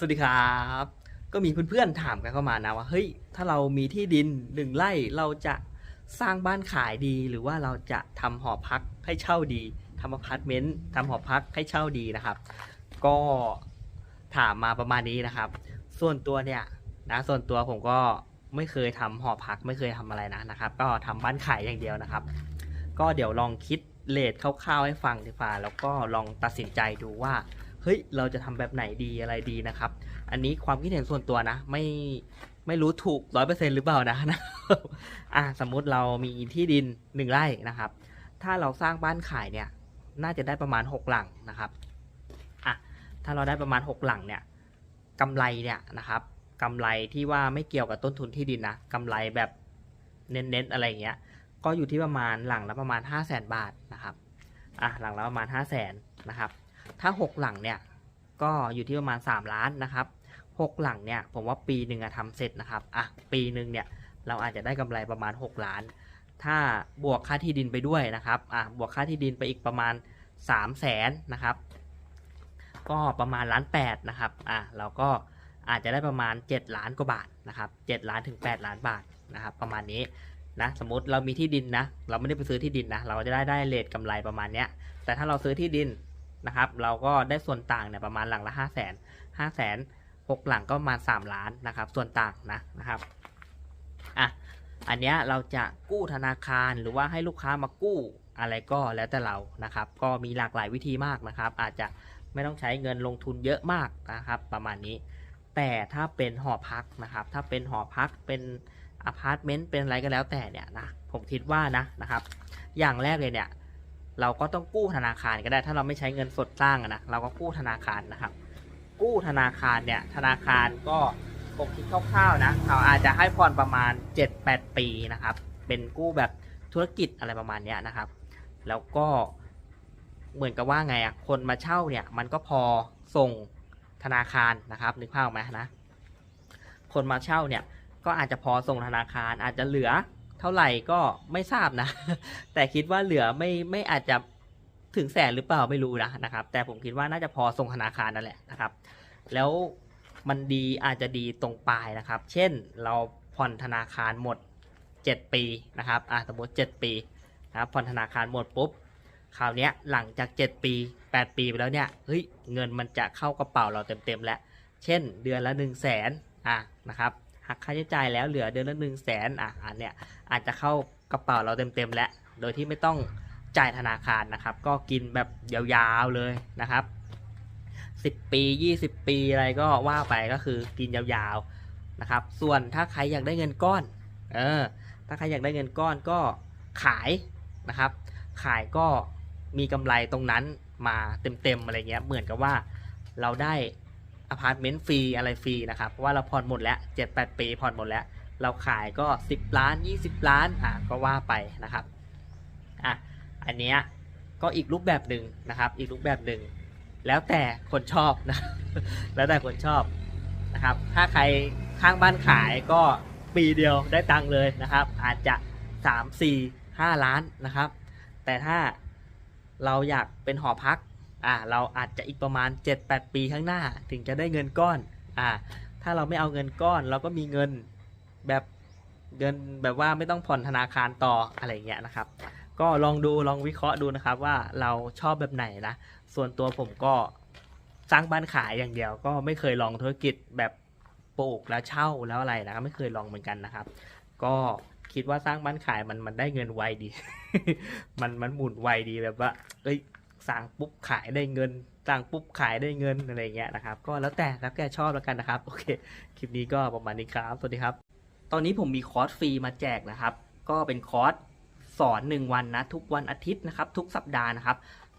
สวัสดีครับ ก็มีเพื่อนๆถามกันเข้ามานะว่าเฮ้ยถ้าเรามีที่ดินหนึ่งไร่เราจะสร้างบ้านขายดี หรือว่าเราจะทำหอพักให้เช่าดีทำอพาร์ตเมนต์ทำหอพักให้เช่าดีนะครับ ก็ถามมาประมาณนี้นะครับ ส่วนตัวเนี่ยนะส่วนตัวผมก็ไม่เคยทำหอพักไม่เคยทำอะไรนะนะครับ ก็ทำบ้านขายอย่างเดียวนะครับ ก็เดี๋ยวลองคิดเลทคร่าวๆให้ฟังดีกว่าแล้วก็ลองตัดสินใจดูว่า ฮ้ยเราจะทำแบบไหนดีอะไรดีนะครับ อันนี้ความคิดเห็นส่วนตัวนะ ไม่ไม่รู้ถูกร้อยเปอร์เซ็นหรือเปล่านะนะอะสมมุติเรามีที่ดินหนึ่งไร่นะครับ ถ้าเราสร้างบ้านขายเนี่ย น่าจะได้ประมาณหกหลังนะครับอะถ้าเราได้ประมาณหกหลังเนี่ยกำไรเนี่ยนะครับกำไรที่ว่าไม่เกี่ยวกับต้นทุนที่ดินนะกำไรแบบเน้นๆอะไรอย่างเงี้ย ก็อยู่ที่ประมาณหลังละประมาณ 5 0 0แสนบาทนะครับ อะหลังละประมาณ 5 0 0แสนนะครับ ถ้า 6 หลังเนี่ย ก็อยู่ที่ประมาณ 3 ล้านนะครับ6หลังเนี่ยผมว่าปีหนึ่งอะทำเสร็จนะครับอะปีหนึ่งเนี่ยเราอาจจะได้กำไรประมาณ 6 ล้าน ถ้าบวกค่าที่ดินไปด้วยนะครับอะบวกค่าที่ดินไปอีกประมาณ 3 0 0แสนนะครับ ก็ประมาณล้าน8นะครับอะเราก็อาจจะได้ประมาณ 7 ล้านกว่าบาทนะครับ7ล้านถึง 8 ล้านบาทนะครับประมาณนี้นะสมมติเรามีที่ดินนะเราไม่ได้ไปซื้อที่ดินนะเราจะได้ได้เลทกำไรประมาณเนี้ยแต่ถ้าเราซื้อที่ดิน นะครับ เราก็ได้ส่วนต่างเนี่ยประมาณหลังละห้าแสนห้าแสนหกหลังก็ประมาณสามล้านนะครับ ส่วนต่างนะนะครับอะอันเนี้ยเราจะกู้ธนาคารหรือว่าให้ลูกค้ามากู้อะไรก็แล้วแต่เรานะครับ ก็มีหลากหลายวิธีมากนะครับ อาจจะไม่ต้องใช้เงินลงทุนเยอะมากนะครับ ประมาณนี้ แต่ถ้าเป็นหอพักนะครับ ถ้าเป็นหอพักเป็นอพาร์ตเมนต์เป็นอะไรก็แล้วแต่เนี่ยนะผมคิดว่านะนะครับ อย่างแรกเลยเนี่ย เราก็ต้องกู้ธนาคารก็ได้ถ้าเราไม่ใช้เงินสดสร้างนะเราก็กู้ธนาคารนะครับ กู้ธนาคารเนี่ยธนาคารก็ผมคิดคร่าวๆนะเขาอาจจะให้ผ่อนประมาณ 7-8 ปีนะครับ เป็นกู้แบบธุรกิจอะไรประมาณนี้นะครับ แล้วก็เหมือนกับว่าไงอะคนมาเช่าเนี่ยมันก็พอส่งธนาคารนะครับนึกภาพออกไหมนะคนมาเช่าเนี่ยก็อาจจะพอส่งธนาคารอาจจะเหลือ เท่าไหร่ก็ไม่ทราบนะ แต่คิดว่าเหลือไม่ไม่อาจจะถึงแสนหรือเปล่าไม่รู้นะนะครับ แต่ผมคิดว่าน่าจะพอส่งธนาคารนั่นแหละนะครับ แล้วมันดีอาจจะดีตรงปลายนะครับ เช่นเราผ่อนธนาคารหมด 7 ปีนะครับอะสมมติ 7 ปีนะครับผ่อนธนาคารหมดปุ๊บคราวนี้หลังจาก 7 ปี 8 ปีไปแล้วเนี่ยเฮ้ยเงินมันจะเข้ากระเป๋าเราเต็มๆแล้ว เช่นเดือนละ 1 0 0 0 0แสนอะนะครับ หักค่าใช้จ่ายแล้วเหลือเดือนละ1 0 0 0 0แสนอะอันเนี้ยอาจจะเข้ากระเป๋าเราเต็มๆแล้วโดยที่ไม่ต้องจ่ายธนาคารนะครับ ก็กินแบบยาวๆเลยนะครับ 10 ปี 20 ปีอะไรก็ว่าไปก็คือกินยาวๆนะครับ ส่วนถ้าใครอยากได้เงินก้อนเออถ้าใครอยากได้เงินก้อนก็ขายนะครับ ขายก็มีกำไรตรงนั้นมาเต็มๆอะไรเงี้ยเหมือนกับว่าเราได้ อพาร์ตเมนต์ฟรีอะไรฟรีนะครับเพราะว่าเราผ่อนหมดแล้ว7-8ปีผ่อนหมดแล้ว เราขายก็ 10 ล้าน 20 ล้านอะก็ว่าไปนะครับอะอันเนี้ยก็อีกรูปแบบหนึ่งนะครับ อีกรูปแบบหนึ่งแล้วแต่คนชอบนะแล้วแต่คนชอบนะครับ ถ้าใครข้างบ้านขายก็ปีเดียวได้ตังค์เลยนะครับ อาจจะ 3 4 5 ล้านนะครับ แต่ถ้าเราอยากเป็นหอพัก อ่าเราอาจจะอีกประมาณ 7-8 ปีข้างหน้า ถึงจะได้เงินก้อนอ่าถ้าเราไม่เอาเงินก้อน เราก็มีเงินแบบเงินแบบว่าไม่ต้องผ่อนธนาคารต่ออะไรอย่างเงี้ยนะครับ ก็ลองดูลองวิเคราะห์ดูนะครับว่าเราชอบแบบไหนนะ ส่วนตัวผมก็สร้างบ้านขายอย่างเดียว ก็ไม่เคยลองธุรกิจแบบปลูกแล้วเช่าแล้วอะไรนะไม่เคยลองเหมือนกันนะครับ ก็คิดว่าสร้างบ้านขายมันมันได้เงินไวดี มันมันหมุนไวดีแบบว่าเอ้ย สร้างปุ๊บขายได้เงินสร้างปุ๊บขายได้เงินอะไรเงี้ยนะครับ ก็แล้วแต่แล้วแกชอบแล้วกันนะครับ โอเค คลิปนี้ก็ประมาณนี้ครับ สวัสดีครับ ตอนนี้ผมมีคอร์สฟรีมาแจกนะครับ ก็เป็นคอร์สสอน 1 วันนะ ทุกวันอาทิตย์นะครับ ทุกสัปดาห์นะครับ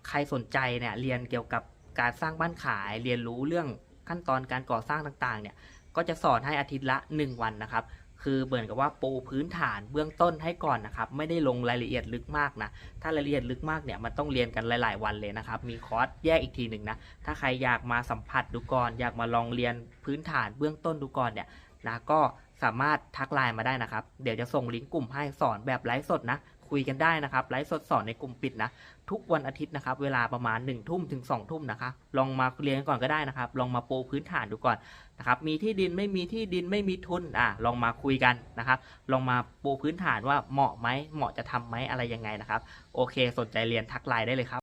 ใครสนใจเนี่ยเรียนเกี่ยวกับการสร้างบ้านขาย เรียนรู้เรื่องขั้นตอนการก่อสร้างต่างๆ เนี่ย ก็จะสอนให้อาทิตย์ละ 1 วันนะครับ คือเหมือนกับว่าปูพื้นฐานเบื้องต้นให้ก่อนนะครับ ไม่ได้ลงรายละเอียดลึกมากนะ ถ้ารายละเอียดลึกมากเนี่ยมันต้องเรียนกันหลาย ๆ วันเลยนะครับ มีคอร์สแยกอีกทีหนึ่งนะ ถ้าใครอยากมาสัมผัสดูก่อน อยากมาลองเรียนพื้นฐานเบื้องต้นดูก่อนเนี่ยนะก็สามารถทักไลน์มาได้นะครับ เดี๋ยวจะส่งลิงก์กลุ่มให้สอนแบบไลฟ์สดนะ คุยกันได้นะครับไลฟ์สดสอนในกลุ่มปิดนะทุกวันอาทิตย์นะครับเวลาประมาณ1นึ่ทุ่มถึง2องทุ่มนะคะลองมาเรียนก่อนก็ได้นะครับลองมาปูพื้นฐานดูก่อนนะครับมีที่ดินไม่มีที่ดินไม่มีทุนอะลองมาคุยกันนะครับลองมาปูพื้นฐานว่าเหมาะไหมเหมาะจะทำไหมอะไรยังไงนะครับโอเค สนใจเรียนทักไลน์ได้เลยครับ